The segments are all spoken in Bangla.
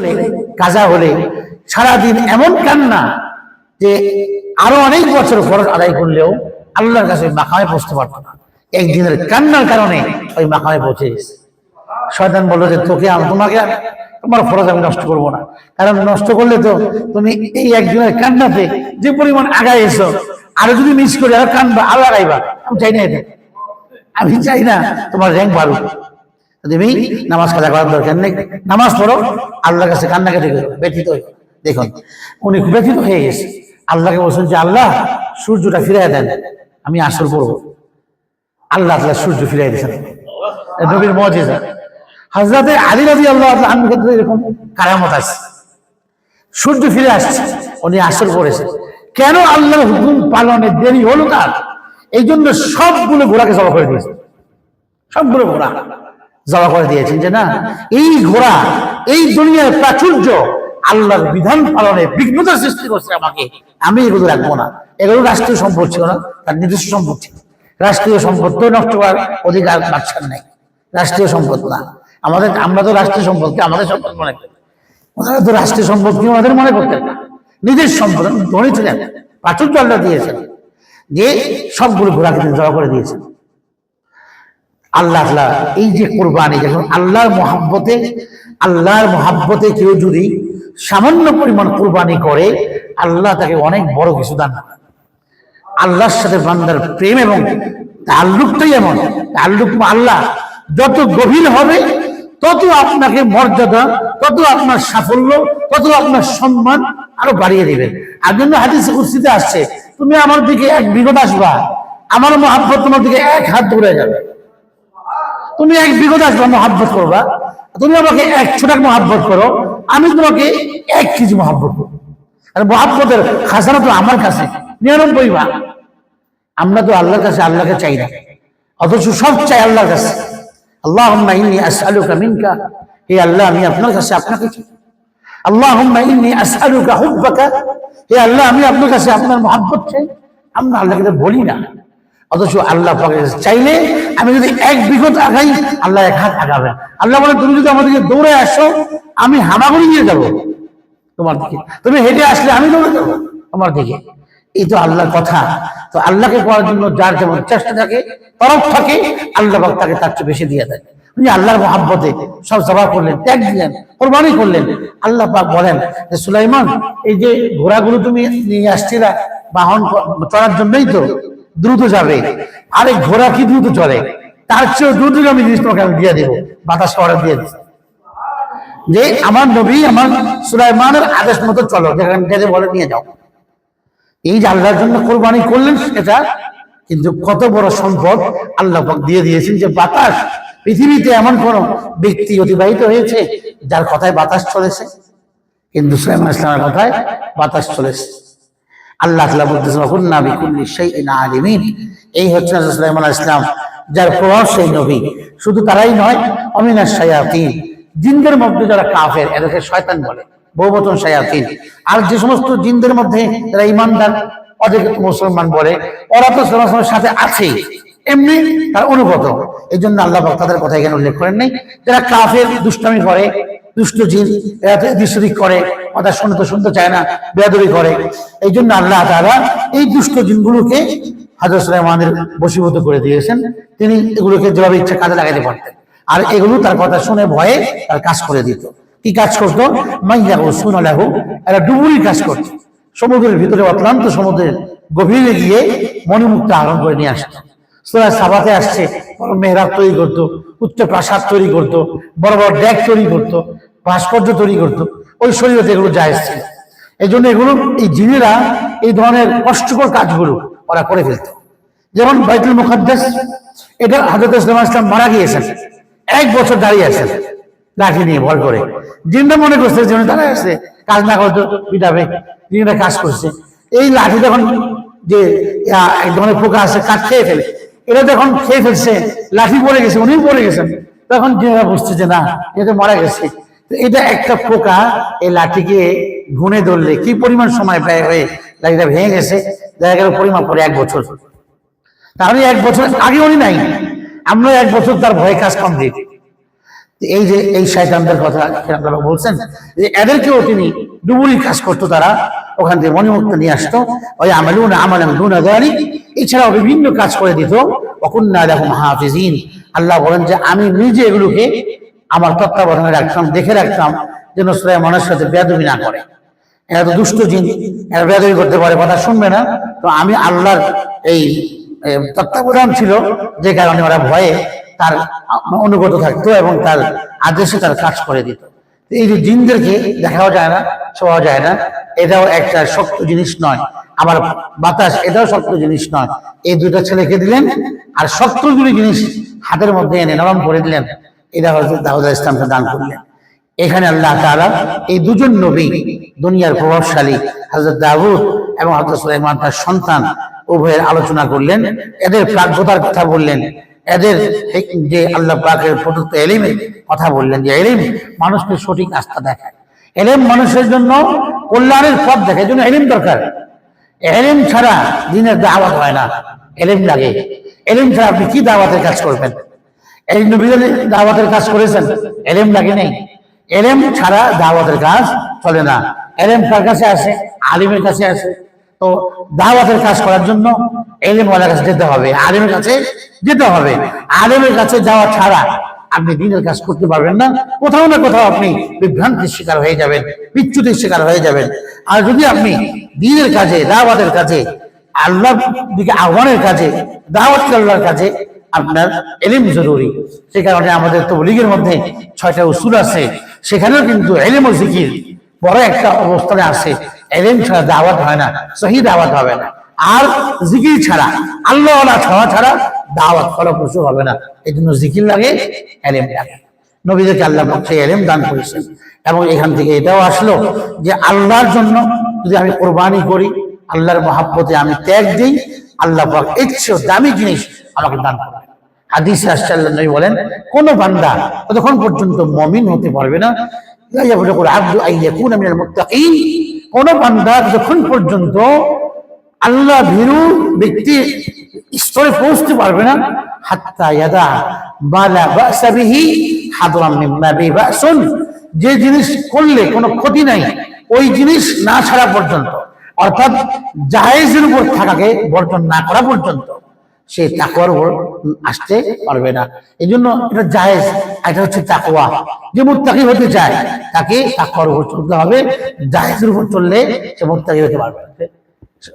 হলে কাজা হলে সারাদিন এমন কান্না যে আরও অনেক বছর খরচ আদায় করলেও আল্লাহর কাছে ওই মাকামে পৌঁছতে পারতো না। একদিনের কান্নার কারণে ওই মাকামে পৌঁছে গেছে। শয়তান বলল যে তোকে তোমাকে তোমার ফরজ আমি নষ্ট করব না। কারণ নষ্ট করলে তো তুমি এই একদিনের কান্নাতে যে পরিমাণ আগায় এসো আরও যদি মিস করি আর কানবা আরও আগাইবা। আমি চাই না এটা। আমি চাই না তোমার র্যাঙ্ক বাড়ুক। তুমি নামাজ কাজা করার দরকার নেই। নামাজ পড়ো, আল্লাহর কাছে কান্না কেটে ব্যথিত দেখুন, উনি ব্যথিত হয়ে গেছে। আল্লাহকে বলছেন যে, আল্লাহ, সূর্যটা ফিরাই দেন। আমি আসর পড়ব। আল্লাহ তাআলা সূর্য ফিরাই দিয়েছেন। নবীর মজেজা হজরতে আলী রাজি আল্লাহ আমি ক্ষেত্রে এরকম কারামত আছে। সূর্য ফিরে আসছে, উনি আসর করেছে কেন আল্লাহর হুকুম পালনে দেরি হলো তার এই জন্য সবগুলো ঘোড়াকে জবা করে দিয়েছে। সবগুলো ঘোড়া জবা করে দিয়েছেন যে না, এই ঘোড়া, এই দুনিয়ার প্রাচুর্য আল্লাহর বিধান পালনে বিঘ্নতার সৃষ্টি করছে আমাকে। আমি এগুলো রাখব না। এগুলো রাষ্ট্রীয় সম্পদ ছিল না, তার নিজস্ব সম্পদ ছিল। রাষ্ট্রীয় সম্পদ তো নষ্ট করার অধিকার বাচ্চার নেই। রাষ্ট্রীয় সম্পদ না। আমাদের, আমরা তো রাষ্ট্রীয় সম্পদকে আমাদের সম্পদ মনে করি ওনারা তো রাষ্ট্রীয় সম্পদকে ওনাদের মনে করতেন না? নিজের সম্পদ ধনী ছিলেন প্রাচুর্য আল্লাহ দিয়েছেন। যে সবগুলো ঘোড়াকে জড়ো করে দিয়েছেন। আল্লাহ আল্লাহ এই যে কোরবানি যখন আল্লাহর মহাব্বতে আল্লাহর মহাব্বতে কেউ যদি সামান্য পরিমাণ কোরবানি করে, আল্লাহ তাকে অনেক বড় কিছু দান আল্লাহর সাথে বান্দার প্রেম এবং তাল্লুকটাই এমন। তাল্লুক আল্লাহ যত গভীর হবে, তত আপনাকে মর্যাদা, তত আপনার সাফল্য, তত আপনার সম্মান আরও বাড়িয়ে দিবে। আর জন্য হাদিস কুস্তিতে আসছে, তুমি আমার দিকে এক বিগত আসবা, আমার মহাব্বত তোমার দিকে এক হাত দূরে যাবে। তুমি এক বিগত আসবা মহাব্বত করবা। তুমি আমাকে এক ছোটাক মহাব্বত করো। আমি তোমাকে এক কেজি মহাব্বত করব। আর মহাব্বতের খাসানা তো আমার কাছে। নিরানব্বই ভাগ। আমরা তো আল্লাহর কাছে আল্লাহকে চাই না। অথচ সব চাই আল্লাহর কাছে। আল্লাহ ইন্নি আসআলুকা মিনকা। হে আল্লাহ, আমি আপনার কাছে আপনাকে চাই। আল্লাহ ইন্নি আসআলুকা হুব্বাকা। হে আল্লাহ, আমি আপনার কাছে আপনার মহাব্বত চাই। আমরা আল্লাহকে বলি না। অথচ আল্লাহ চাইলে আমি যদি এক বিগত আগাই, আল্লাহ এক হাত আগাবেন আল্লাহ বলে, তুমি যদি আমাদেরকে দৌড়ে আসো, আমি হামাগুড়ি নিয়ে যাব তোমার দিকে। তুমি হেঁটে আসলে আমি দৌড়ে যাব তোমার দিকে। এই তো আল্লাহর কথা। তো আল্লাহকে পাওয়ার জন্য যার যেমন চেষ্টা থাকে, তরফ থাকে, আল্লাহ তাকে তার চেয়ে বেশি দিয়ে দেয় উনি আল্লাহর মহাব্বতে সব জবা করলেন, ত্যাগ দিলেন, কোরবানি করলেন। আল্লাহ পাক বলেন যে, সুলাইমান, এই যে ঘোড়াগুলো তুমি নিয়ে আসছিলা, বাহন চড়ার জন্যই তো দ্রুত যাবে। আরে ঘোড়া কি দ্রুত চলে? তার চেয়েও দ্রুতগামী জিনিস তোমাকে আমি দিয়ে দেবো। বাতাস অর্ডার দিয়ে দিচ্ছি। যে আমার নবী, আমার সুলাইমানের আদেশ মতো চলো, যেখানে যেতে বলে নিয়ে যাও। এই যে আল্লাহর জন্য কোরবানি করলেন সেটা, কিন্তু কত বড় সম্পদ আল্লাহ দিয়ে দিয়েছেন যে বাতাস। পৃথিবীতে এমন কোন ব্যক্তি অতিবাহিত হয়েছে যার কথায় বাতাস চলেছে? কিন্তু সুলাইমান ইসলামের কথায় বাতাস চলেছে। আল্লাহ আলিমিন। এই হচ্ছে সুলাইমান যার প্রভাব সেই নবী। শুধু তারাই নয় অমিনাশ শায়াতিন, জিনদের মধ্যে যারা কাফের, এদেরকে শয়তান বলে বহুবচন শায়াতিন। আর যে সমস্ত জিনদের মধ্যে যারা ইমানদার অধিক মুসলমান বলে, ওরা তো সাল্লাল্লাহু সাথে আছে, এমনি তার অনুগত। এই জন্য আল্লাহ তাদের কথা এখানে উল্লেখ করেন নাই। যারা কাফের, দুষ্টামি করে দুষ্ট জিন, এরা দিশরিক করে, কথা শুনতে শুনতে চায় না, বেয়াদবি করে। এই জন্য আল্লাহ তাআলা এই দুষ্ট জিনগুলোকে হাজর সুলাইমানের বশীভূত করে দিয়েছেন। তিনি এগুলোকে যেভাবে ইচ্ছা কাজে লাগাতে পারতেন। আর এগুলো তার কথা শুনে ভয়ে তার কাজ করে দিত। কি কাজ করতো? মাইয়া ও সুনালাহু এরা ডুবুরি কাজ করতো। সমুদ্রের ভিতরে অক্লান্ত সমুদ্রের গভীরে গিয়ে মণিমুক্ত আহরণ করে নিয়ে আসতো। সোরা সাবাতে আসছে, বড় মেহরাব তৈরি করতো, উচ্চ প্রাসাদ তৈরি করতো, বড় বড় ড্যাক তৈরি করতো। ভাস্কর্য তৈরি করতো। ওই শরীরতে এগুলো যায় ছিল এই জন্য এগুলো, এই জিনেরা এই ধরনের কষ্টকর কাজগুলো ওরা করে ফেলতো। যেমন বাইতুল মুখাদ্দাস এটা হাজরত ইসলাম ইসলাম মারা গিয়েছেন। এক বছর দাঁড়িয়ে আছেন। লাঠি নিয়ে ভয় করে। জিনটা মনে করছে যে উনি দাঁড়ায় আছে কাজ না করতো, পিটাবে। জিনটা কাজ করছে। এই লাঠি যখন যে এক ধরনের পোকা আছে কাজ খেয়ে ফেলে। এটা যখন খেয়ে ফেলছে, লাঠি পড়ে গেছে, উনিও পড়ে গেছেন। তখন জিনেরা বুঝছে যে না এটা মারা গেছে। এটা একটা পোকা, এই লাঠিকে গুনে ধরলে কি পরিমাণ সময় ব্যয় হয়ে লাঠিটা ভেঙে গেছে? দেখা গেল পরিমাপ করে এক বছর। তাহলে এক বছর আগে উনি নাই আমরা এক বছর তার ভয় কাজ কমপ্লিট এই যে, এই শয়তানদের কথা বলছেন, যে এদেরকেও তিনি ডুবুরি কাজ করতো তারা, ওখান থেকে মণিমুক্ত নিয়ে আসতো। ওই আমালুন আমালাম দুন আদারি এছাড়াও বিভিন্ন কাজ করে দিত। অকুন্না রকম হাফিজিন। আল্লাহ বলেন যে আমি নিজে এগুলোকে আমার তত্ত্বাবধানে রাখতাম দেখে রাখতাম যেন সুরায় মানুষের সাথে বেদবি না করে। এরা তো দুষ্ট জিন, এরা বেদবি করতে পারে, কথা শুনবে না। তো আমি আল্লাহর এই তত্ত্বাবধান ছিল যে কারণে ওরা ভয়ে তার অনুগত থাকতো এবং তার আদেশে তার কাজ করে দিত। এই যে জিনদেরকে দেখাও যায় না ছোঁয়া যায় না, এটাও একটা শক্ত জিনিস নয়। আবার বাতাস, এটাও শক্ত জিনিস নয়। এই দুইটা ছেলেকে দিলেন আর শক্ত দুটি জিনিস হাতের মধ্যে এনে নরম করে দিলেন। এটা হচ্ছে দাউদ ইসলামকে দান করলেন। এখানে আল্লাহ তাআলা এই দুজন নবী, দুনিয়ার প্রভাবশালী হযরত দাউদ এবং হযরত সুলাইমান তার সন্তান উভয়ের আলোচনা করলেন। এদের প্রাজ্ঞতার কথা বললেন। এদের যে আল্লাহ পাকের প্রদত্ত এলিমের কথা বললেন যে এলিম মানুষকে সঠিক আস্থা দেখায়। এলিম মানুষের জন্য কল্যাণের পথ দেখায়। জন্য এলিম দরকার। এলিম ছাড়া দিনের দাওয়াত হয় না। এলিম লাগে। এলিম ছাড়া আপনি কি দাওয়াতের কাজ করবেন? এই নবীদের দাওয়াতের কাজ করেছেন। এলেম লাগে নেই। এলেম ছাড়া দাওয়াতের কাজ চলে না। এলেম কার কাছে আসে? আলিমের কাছে আসে। তো দাওয়াতের কাজ করার জন্য এলেম ওয়ালার কাছে যেতে হবে। আলিমের কাছে যেতে হবে। আলিমের কাছে যাওয়া ছাড়া আপনি দিনের কাজ করতে পারবেন না। কোথাও না কোথাও আপনি বিভ্রান্তির শিকার হয়ে যাবেন বিচ্যুতির শিকার হয়ে যাবেন। আর যদি আপনি দিনের কাজে, দাওয়াতের কাজে, আল্লাহর দিকে আহ্বানের কাজে, দাওয়াত আল্লাহর কাজে আপনার এলিম জরুরি। সে কারণে আমাদের তো লীগের মধ্যে ছয়টা উসুল আছে। সেখানেও কিন্তু এলিম ও জিকির বড় একটা অবস্থানে আছে। এলিম ছাড়া দাওয়াত হয় না, সহি দাওয়াত হবে না। আর জিকির ছাড়া আল্লাহ ছাড়া ছাড়া দাওয়াত ফলপ্রসূ হবে না। এই জন্য জিকির লাগে, এলিম লাগে। নবীদেরকে আল্লাহ পাক সেই এলিম দান করেছেন। এবং এখান থেকে এটাও আসলো যে আল্লাহর জন্য যদি আমি কোরবানি করি, আল্লাহর মহাব্বতে আমি ত্যাগ দিই, আল্লাহ পাক দামি জিনিস আমাকে দান করবেন হাদিস আল্লাহ নবী বলেন, কোন বান্দা ততক্ষণ পর্যন্ত মমিন হতে পারবে না। কোন বান্দা যখন পর্যন্ত আল্লাহ ভীরু ব্যক্তি স্তরে পৌঁছতে পারবে না। যে জিনিস করলে কোনো ক্ষতি নাই, ওই জিনিস না ছাড়া পর্যন্ত। অর্থাৎ জায়েজের উপর থাকাকে বর্জন না করা পর্যন্ত। সে তাকওয়ার উপর আসতে পারবে না। এই জন্য এটা জায়েজ এটা হচ্ছে তাকওয়া। যে মুত্তাকি হতে চায়, তাকে তাকওয়ার উপর চলতে হবে। জায়েজের উপর চললে সে মুত্তাকি হতে পারবে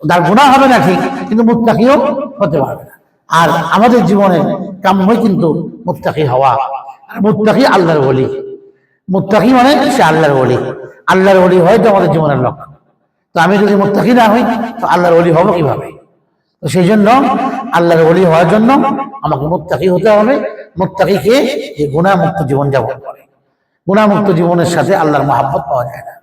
তার গুণা হবে না ঠিক, কিন্তু মুত্তাকিও হতে পারবে না। আর আমাদের জীবনের কাম্যই কিন্তু মুত্তাকি হওয়া। আর মুত্তাকি আল্লাহর বলি মুত্তাকি মানে সে আল্লাহর বলি আল্লাহর বলি হয় তো আমাদের জীবনের লক্ষ্য। তো আমি যদি মুত্তাকি না হই, তো আল্লাহর বলি হব কীভাবে? তো সেই জন্য আল্লাহর বলি হওয়ার জন্য আমাকে মুত্তাকি হতে হবে। মুত্তাকিকে যে গুণামুক্ত জীবন যাপন করে। গুণামুক্ত জীবনের সাথে আল্লাহর মহাব্বত পাওয়া যায় না।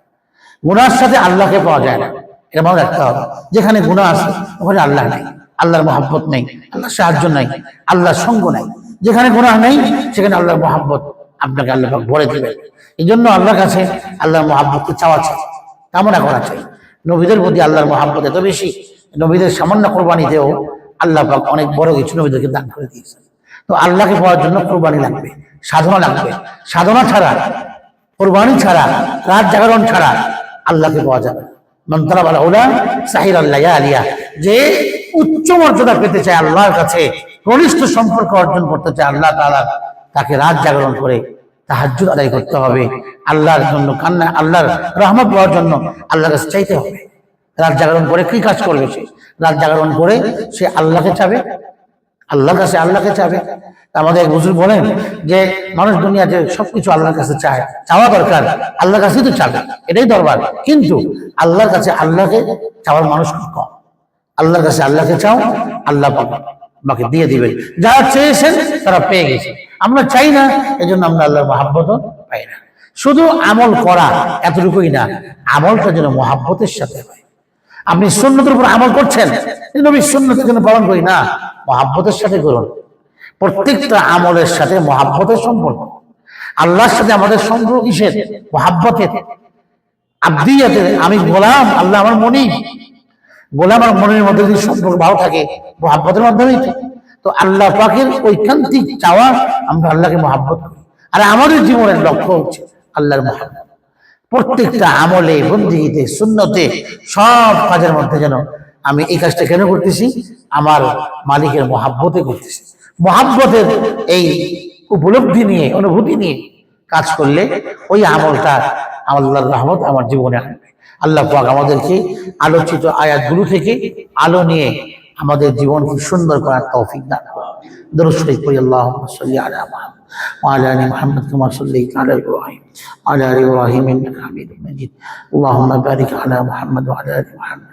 গুনার সাথে আল্লাহকে পাওয়া যায় না। এটা মনে রাখতে হবে। যেখানে গুণা আছে, ওখানে আল্লাহ নাই। আল্লাহর মহাব্বত নেই, আল্লাহর সাহায্য নাই, আল্লাহর সঙ্গ নাই। যেখানে গুনাহ নেই, সেখানে আল্লাহর মহাব্বত আপনাকে আল্লাহ ভরে দেবে। এই জন্য আল্লাহর কাছে আল্লাহর মহাব্বতকে চাওয়া চাই, কামনা করা চাই। নবীদের প্রতি আল্লাহর মহাব্বত এত বেশি, নবীদের সামান্য কোরবানিতেও আল্লাহ পাক অনেক বড় কিছু নবীদেরকে দান করে দিয়েছেন। তো আল্লাহকে পাওয়ার জন্য কোরবানি লাগবে, সাধনা লাগবে। সাধনা ছাড়া, কোরবানি ছাড়া, রাত জাগরণ ছাড়া আল্লাহকে পাওয়া যাবে না। মান তালাব আল হুদা সাহির আল্লাহ আলিয়া যে উচ্চ মর্যাদা পেতে চায় আল্লাহর কাছে, ঘনিষ্ঠ সম্পর্ক অর্জন করতে চায় আল্লাহ তাআলা, তাকে রাত জাগরণ করে তাহাজ্জুদ আদায় করতে হবে। আল্লাহর জন্য কান্না আল্লাহর রহমত পাওয়ার জন্য আল্লাহর কাছে চাইতে হবে। রাত জাগরণ করে কি কাজ করবে সে? রাত জাগরণ করে সে আল্লাহকে চাবে। আল্লাহর কাছে আল্লাহকে চাবে। আমাদের এক বুজুর্গ বলেন যে, মানুষ দুনিয়াতে সবকিছু আল্লাহর কাছে চায়। চাওয়া দরকার, আল্লাহর কাছেই তো চাবে। এটাই দরবার। কিন্তু আল্লাহর কাছে আল্লাহকে চাওয়ার মানুষ কম। আল্লাহর কাছে আল্লাহকে চাও, আল্লাহ পাবে বাকি দিয়ে দিবেন যারা চেয়েছেন তারা পেয়ে গেছে। আমরা চাই না এই জন্য আমরা আল্লাহর মহাব্বত পাই না। শুধু আমল করা এতটুকুই না, আমলটা যেন মহাব্বতের সাথে হয়। আপনি সুন্নতের উপর আমল করছেন আমি সুন্নতের জন্য পালন করি না। মহাব্বতের সাথে করুন। প্রত্যেকটা আমলের সাথে মহাব্বতের সম্পর্ক। আল্লাহর সাথে আমাদের সম্পর্ক কিসের? মহাব্বতের। আব্দিয়াতের। আমি গোলাম, আল্লাহ আমার মনি। গোলাম আর মনের মধ্যে যদি সম্পর্ক ভালো থাকে, মহাব্বতের মাধ্যমেই তো। আল্লাহ পাকের ঐকান্তিক চাওয়া আমরা আল্লাহকে মহাব্বত করি। আর আমাদের জীবনের লক্ষ্য হচ্ছে আল্লাহর মহাব্বত। প্রত্যেকটা আমলে, বন্দিগিতে শূন্যতে সব কাজের মধ্যে যেন আমি এই কাজটা কেন করতেছি? আমার মালিকের মহাব্বতে করতেছি। মহাব্বতের এই উপলব্ধি নিয়ে, অনুভূতি নিয়ে কাজ করলে ওই আমলটা আল্লাহর রহমত আমার জীবনে আনবে আল্লাহ পাক আমাদেরকে আলোচিত আয়াতগুলো থেকে আলো নিয়ে আমাদের জীবনকে সুন্দর করার তৌফিক দান দরুদ শরীফ পড়ি, আল্লাহুম্মা সাল্লি আলা وعلى آل محمد كما صليت على إبراهيم. وعلى آل إبراهيم إنك حميد مجيد. اللهم بارك على محمد وعلى آل محمد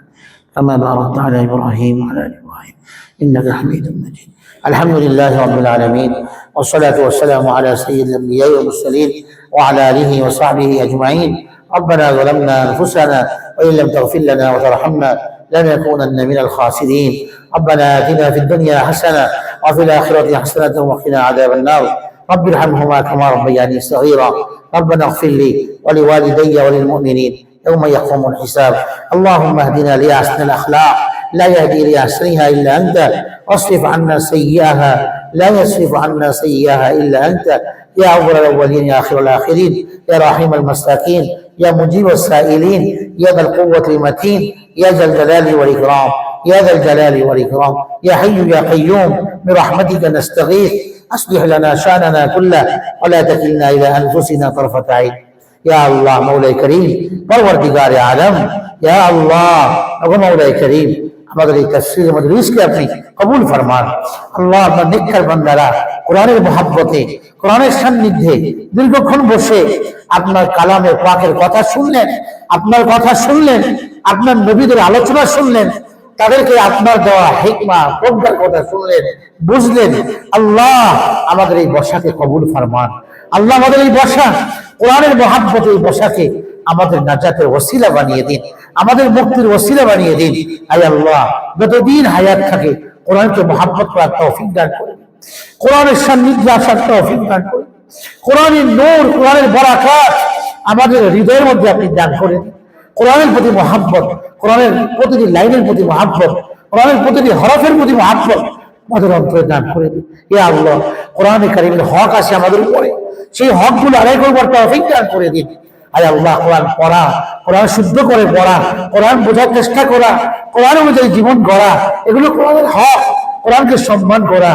كما باركت على إبراهيم وعلى آل إبراهيم. إنك حميد مجيد. الحمد لله رب العالمين. والصلاة والسلام على سيد الأنبياء والمرسلين وعلى آله وصحبه أجمعين. ربنا ظلمنا أنفسنا وإن لم تغفر لنا وترحمنا لنكونن من الخاسرين. ربنا آتنا في الدنيا حسنة وفي الآخرة حسنة وقنا عذاب النار. رب ارحمهما كما ربياني صغيرا. ربنا اغفر لي ولوالدي وللمؤمنين. يوم يقوم الحساب. اللهم اهدنا لأحسن الأخلاق. لا يهدي لأحسنها إلا أنت. واصرف عنا سيئها. لا يصرف عنا سيئها إلا أنت. يا أول الأولين يا آخر الآخرين. يا رحيم المساكين. يا مجيب السائلين. يا ذا القوة المتين. يا ذا الجلال والإكرام. يا ذا الجلال والإكرام. يا حي يا قيوم. برحمتك نستغيث. اصلح لنا شاننا كله ولا تكلنا الى انفسنا طرفه عين يا الله مولاي كريم পরবর্তীকার আলম ইয়া আল্লাহ ওগো মৌলাই করিম আমাদের এই তফসির মজলিসকে আপনি কবুল ফরমান আল্লাহ আপনার নিক্ষার বান্দারা কোরআনের মহাব্বতে কোরআনের সান্নিধ্যে দীর্ঘক্ষণ বসে আপনার কালামের পাকের কথা শুনলেন আপনার কথা শুনলেন আপনার নবীদের আলোচনা শুনলেন তাদেরকে আপনার দেওয়া হিকমা, প্রজ্ঞার কথা শুনলেন, বুঝলেন, আল্লাহ আমাদের এই বসাকে কবুল ফারমান। আল্লাহ আমাদের এই বসা কোরআনের মহাব্বত এই বসাকে আমাদের নাজাতের ওসিলা বানিয়ে দিন, আমাদের মুক্তির ওসিলা বানিয়ে দিন। আই আল্লাহ, যতদিন হায়াত থাকে, কোরআনকে মহাব্বত করার তৌফিক দান করে কোরআনের সান্নিধ্যে আসার তৌফিক দান করে কোরআনের নূর, কোরআনের বরাকাত আমাদের হৃদয়ের মধ্যে আপনি দান করে দিন। কোরআনের প্রতি মহাব্বত, কোরআনের প্রতিটি লাইনের প্রতি মহাব্বত, কোরআনের প্রতিটি হরফের প্রতি মহাব্বত আমাদের অন্তরে দান করে দিন। এ আল্লাহ, কোরআনে কারিমের হক আছে আমাদের উপরে। সেই হকগুলো আদায় করবার তৌফিক দান করে দিন। আয় আল্লাহ, কোরআন পড়া, কোরআন শুদ্ধ করে পড়া, কোরআন বোঝার চেষ্টা করা, কোরআন অনুযায়ী জীবন গড়া, এগুলো কোরআনের হক। কোরআনকে সম্মান করা,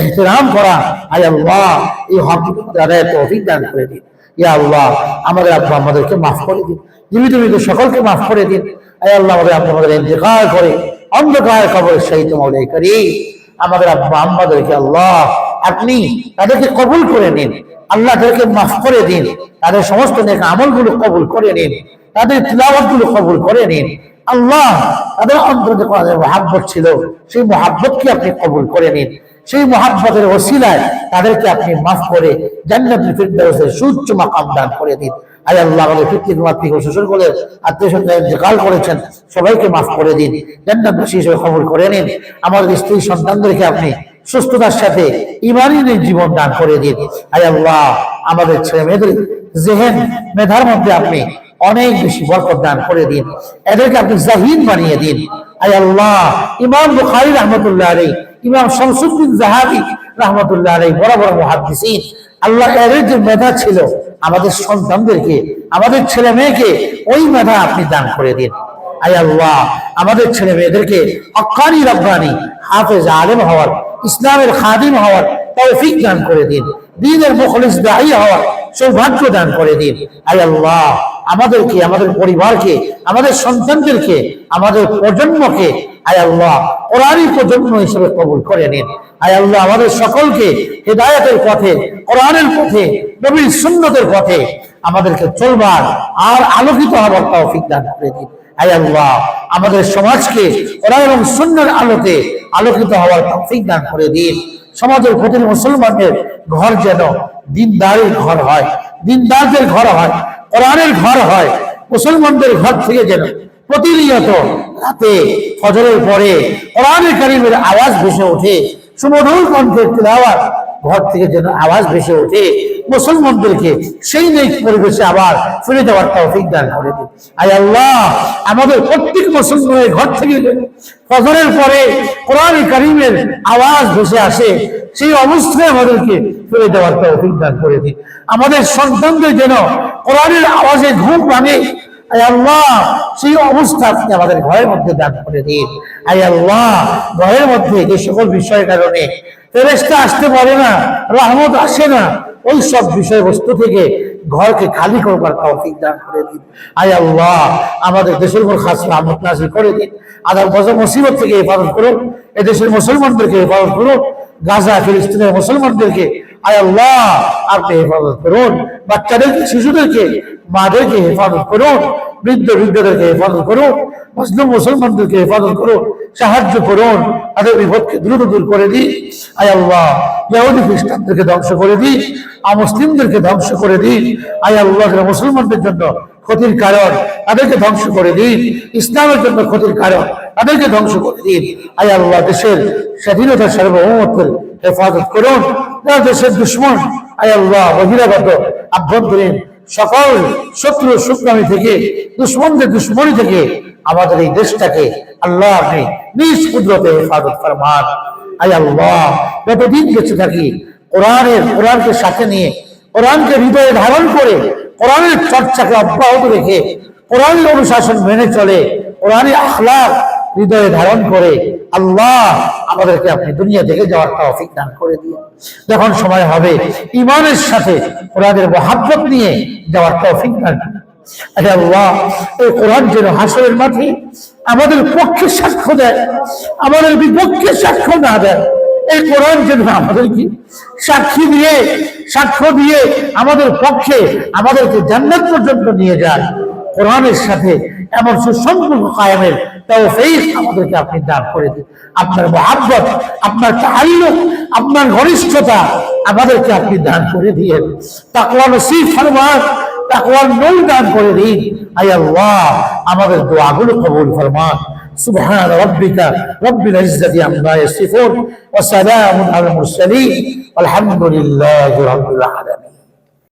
এহতেরাম করা। আয় আল্লাহ, এই হক আদায় তৌফিক দান করে দিন। ইয়া আল্লাহ, আমাদের আব্বা আমাদেরকে মাফ করে দিন। জীবিত মৃত সকলকে মাফ করে দিন। আয় আল্লাহ আব্বা আমাদের ইন্তেকাল করে, অন্ধকার কবরের সহিত মৌলাই করি আমাদের আব্বা আম্মাদেরকে আল্লাহ, আপনি তাদেরকে কবুল করে নিন। আল্লাহ তাদেরকে মাফ করে দিন। তাদের সমস্ত নেক আমলগুলো কবুল করে নিন। তাদের তিলাওয়াতগুলো কবুল করে নিন। আল্লাহ, তাদের অন্তরে কোরআনের মহাব্বত ছিল, সেই মহাব্বতকে আপনি কবুল করে নিন। সেই মহাব্বতের ওসিলায় তাদেরকে আপনি মাফ করে জান্নাতুল ফিরদাউসের সুউচ্চ মাকাম দান করে দিন। আয় আল্লাহ আমাদের পিতৃ মাতৃক শ্বশুর করে আত্মীয় স্বজন ইন্তেকাল করেছেন, সবাইকে মাফ করে দিন, জান্নাতবাসী হিসেবে খবর করে নিন, আমাদের স্ত্রী সন্তানদেরকে আপনি সুস্থতার সাথে ইমানের জীবন দান করে দিন। আয় আল্লাহ, আমাদের ছেলে মেয়েদের জেহেন মেধার মধ্যে আপনি অনেক বেশি বরকত দান করে দিন। এদেরকে আপনি জাহিন বানিয়ে দিন। আয় আল্লাহ, ইমাম বুখারী রহমতুল্লাহ আলাই ইমাম শামসুদ্দিন জাহাবি রহমতুল্লাহ আলাই বড় বড় মহাদ্দিসিন, আল্লাহ এদের যে মেধা ছিল আমাদের সন্তানদেরকে, আমাদের ছেলে মেয়েকে ওই মেধা আপনি দান করে দিন। আয় আল্লাহ, আমাদের ছেলে মেয়েদেরকে হকানি রব্বানি, হাফেজ আলেম হওয়ার, ইসলামের খাদিম হওয়ার তৌফিক দান করে দিন। দিনের মুখলিস দায়ী হওয়ার সৌভাগ্য দান করে দিন। আয় আল্লাহ, আমাদেরকে, আমাদের পরিবারকে, আমাদের সন্তানদেরকে, আমাদের প্রজন্মকে, আয় আল্লাহ কোরআনই প্রজন্ম হিসেবে কবুল করে নিন। আয় আল্লাহ, আমাদের সকলকে হেদায়তের পথে, কোরআনের পথে, নবীর সুন্নতের পথে আমাদেরকে চলবার আর আলোকিত হবার তৌফিক দান করে দিন। আয় আল্লাহ, আমাদের সমাজকে কোরআন এবং সুন্নার আলোতে আলোকিত হওয়ার তৌফিক দান করে দিন। সমাজের প্রতিটি মুসলমানের ঘর যেন দিনদারের ঘর হয়, দিনদারদের ঘর হয়, কোরআনের ঘর হয় মুসলমানদের ঘর থেকে যেন প্রতিনিয়ত রাতে ফজরের পরে কোরআনের কারিমের আওয়াজ ভেসে ওঠে, সুমধুর কণ্ঠের তিলাওয়াত ঘর থেকে যেন আওয়াজ ভেসে ওঠে, মুসলমানদেরকে সেই নেই পরিবেশে আবার ফিরে যাওয়ার তৌফিক দান করে দিন। আয় আল্লাহ, আমাদের প্রত্যেক মুসলমানের ঘর থেকে ফজরের পরে কোরআন কারিমের আওয়াজ ভেসে আসে, সেই অবস্থায় আমাদেরকে ফিরে দেওয়ার তৌফিক দান করে দিন। আমাদের সন্তানদের যেন কোরআনের আওয়াজে ঘুম ভাঙে আল্লাহ, সেই অবস্থা আপনি আমাদের ঘরের মধ্যে দান করে দিন। আয় আল্লাহ, ঘরের মধ্যে যে সকল বিষয়ের কারণে ফেরেস্তা আসতে পারে না, রহমত আসে না, ওই সব বিষয়বস্তু থেকে ঘরকে খালি করবার তৌফিক দান করে দিন। আয় আল্লাহ, আমাদের দেশের উপর খাস রহমত নাজিল করে দিন। আদার বছর মুসিবত থেকে হেফাজত করুন, এদেশের মুসলমানদেরকে হেফাজত করুন, গাজা, ফিলিস্তিনের মুসলমানদেরকে আয় আল্লাহ, আপনি হেফাজত করুন। বাচ্চাদেরকে শিশুদেরকে মাদেরকে হেফাজত করুন। বৃদ্ধ বৃদ্ধদেরকে হেফাজত করুন। মুসলিম, মুসলমানদেরকে হেফাজত করুন। সাহায্য করুন। তাদের বিপদকে দ্রুত দূর করে দিই আয় আল্লাহ, ইহুদি খ্রিস্টানদেরকে ধ্বংস করে দিই মুসলিমদেরকে ধ্বংস করে দিই আয় আল্লাহ মুসলমানদের জন্য ক্ষতির কারণ, তাদেরকে ধ্বংস করে দিন ইসলামের জন্য ক্ষতির কারণ, তাদেরকে ধ্বংস করে দিন আয় আল্লাহ, দেশের স্বাধীনতা সার্বভৌমত্বের হেফাজত করুন। যারা দেশের দুশ্মন। আয় বহিরাগত, আভ্যন্তরীণ, সকল শত্রু শুক্রামী থেকে, দুশ্মনদের দুশ্মনী থেকে আমাদের এই দেশটাকে আল্লাহ আপনি নিজ কুদরতে হেফাজত ফরমান। যতদিন বেঁচে থাকি, কোরআনের, কোরআনকে সাথে নিয়ে, কোরআনকে হৃদয়ে ধারণ করে, কোরআনের চর্চাকে অব্যাহত রেখে, কোরআনের অনুশাসন মেনে চলে, কোরআনের আখলাক হৃদয়ে ধারণ করে আল্লাহ আমাদেরকে আপনি দুনিয়া থেকে যাওয়ার তৌফিক দান করে দিয়ে যখন সময় হবে ইমানের সাথে কোরআনের মহাব্বত নিয়ে যাওয়ার তৌফিক দান। আরে আল্লাহ, এই কোরআন যেন হাসরের মাঠে আমাদের পক্ষে সাক্ষ্য দেয়, আমাদের বিপক্ষে সাক্ষ্য না দেয়, এই কোরআন যেন আমাদেরকে সাক্ষী দিয়ে, সাক্ষ্য দিয়ে আমাদের পক্ষে, আমাদেরকে জান্নাত পর্যন্ত নিয়ে যায় কোরআনের সাথে এমন সুসম্পর্ক কায়েমের তৌফিক আমাদেরকে আপনি দান করে দিন আপনার মহাব্বত আপনার তাল্লুক আপনার ঘনিষ্ঠতা আমাদেরকে আপনি দান করে দিয়েন তাকওয়া নসিব ফরমান তাকওয়ার নূর দান করে দিন আয় আল্লাহ আমাদের দোয়াগুলো কবুল ফরমান سبحان ربك رب العزة عما يصفون وسلام على المرسلين والحمد لله رب العالمين